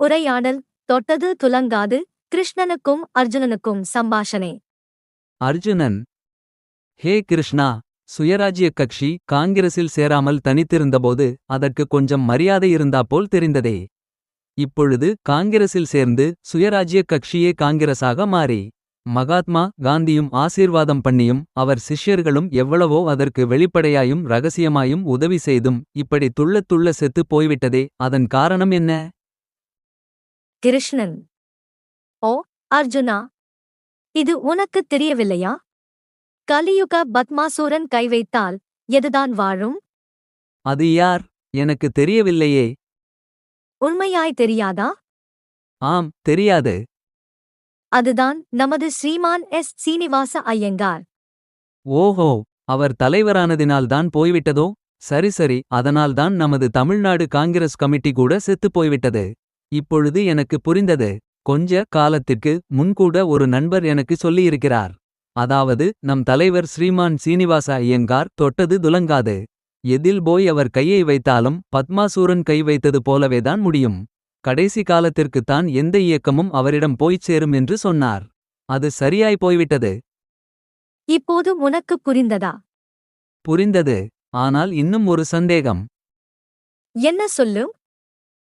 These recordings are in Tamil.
உரையாடல் தொட்டது துலங்காது கிருஷ்ணனுக்கும் அர்ஜுனனுக்கும் சம்பாஷணே. அர்ஜுனன் ஹே கிருஷ்ணா சுயராஜ்ய கட்சி காங்கிரஸில் சேராமல் தனித்திருந்தபோது அதற்கு கொஞ்சம் மரியாதை இருந்தாப்போல் தெரிந்ததே. இப்பொழுது காங்கிரஸில் சேர்ந்து சுயராஜ்ய கட்சியே காங்கிரஸாக மாறி மகாத்மா காந்தியும் ஆசீர்வாதம் பண்ணியும் அவர் சிஷ்யர்களும் எவ்வளவோ அதற்கு வெளிப்படையாயும் ரகசியமாயும் உதவி செய்தும் இப்படி துள்ளத் துள்ள செத்துப் போய்விட்டதே அதன் காரணம் என்ன? கிருஷ்ணன். ஓ அர்ஜுனா. இது உனக்குத் தெரியவில்லையா? கலியுக பத்மாசூரன் கை வைத்தால் எதுதான் வாழும்? அது யார்? எனக்கு தெரியவில்லையே. உண்மையாய் தெரியாதா? ஆம் தெரியாது. அதுதான் நமது ஸ்ரீமான் எஸ். சீனிவாச ஐயங்கார். ஓஹோ அவர் தலைவரானதினால்தான் போய்விட்டதோ? சரி சரி அதனால்தான் நமது தமிழ்நாடு காங்கிரஸ் கமிட்டி கூட செத்துப் போய்விட்டது. இப்பொழுது எனக்கு புரிந்தது. கொஞ்ச காலத்திற்கு முன்கூட ஒரு நண்பர் எனக்கு சொல்லியிருக்கிறார். அதாவது நம் தலைவர் ஸ்ரீமான் சீனிவாச ஐயங்கார் தொட்டது துலங்காது. எதில் போய் அவர் கையை வைத்தாலும் பத்மாசூரன் கை வைத்தது போலவேதான் முடியும். கடைசி காலத்திற்குத்தான் எந்த இயக்கமும் அவரிடம் போய்ச் சேரும் என்று சொன்னார். அது சரியாய் போய்விட்டது. இப்போது உனக்குப் புரிந்ததா? புரிந்தது. ஆனால் இன்னும் ஒரு சந்தேகம். என்ன சொல்லு?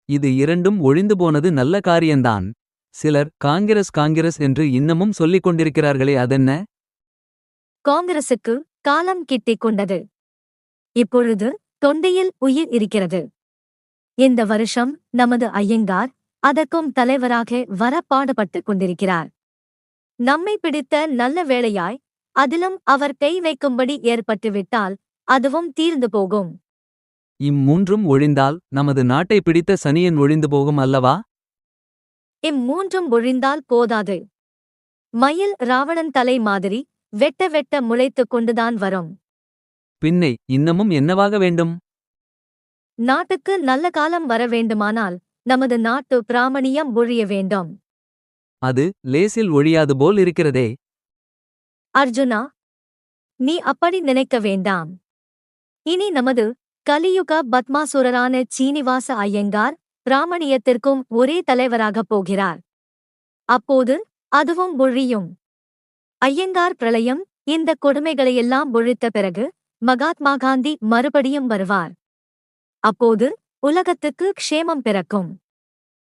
இது இரண்டும் ஒழிந்து போனது நல்ல காரியந்தான். சிலர் காங்கிரஸ் காங்கிரஸ் என்று இன்னமும் சொல்லிக் கொண்டிருக்கிறார்களே அதென்ன? காங்கிரசுக்கு காலம் கிட்டிக் கொண்டது. இப்பொழுது தொண்டையில் உயிர் இருக்கிறது. இந்த வருஷம் நமது ஐயங்கார் அதற்கும் தலைவராக வர பாடுபட்டுக் கொண்டிருக்கிறார். நம்மை பிடித்த நல்ல வேளையாய் அதிலும் அவர் கை வைக்கும்படி ஏற்பட்டுவிட்டால் அதுவும் தீர்ந்து போகும். இம்மூன்றும் ஒழிந்தால் நமது நாட்டை பிடித்த சனியன் ஒழிந்து போகும் அல்லவா? இம்மூன்றும் ஒழிந்தால் போதாது. மயில் ராவணன் தலை மாதிரி வெட்ட வெட்ட முளைத்துக் கொண்டுதான் வரும். பின்னை இன்னமும் என்னவாக வேண்டும்? நாட்டுக்கு நல்ல காலம் வர வேண்டுமானால் நமது நாட்டு பிராமணியம் ஒழிய வேண்டும். அது லேசில் ஒழியாது போல் இருக்கிறதே. அர்ஜுனா நீ அப்படி நினைக்க வேண்டாம். இனி நமது கலியுக பத்மாசுரரான சீனிவாச ஐயங்கார் பிராமணியத்திற்கும் ஒரே தலைவராகப் போகிறார். அப்போது அதுவும் ஒழியும். ஐயங்கார் பிரளயம் இந்த கொடுமைகளையெல்லாம் ஒழித்த பிறகு மகாத்மா காந்தி மறுபடியும் வருவார். அப்போது உலகத்துக்கு க்ஷேமம் பிறக்கும்.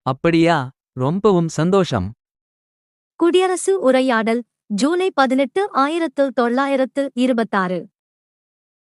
அப்படியா? ரொம்பவும் சந்தோஷம். குடியரசு உரையாடல் ஜூலை பதினெட்டு ஆயிரத்து தொள்ளாயிரத்து இருபத்தாறு.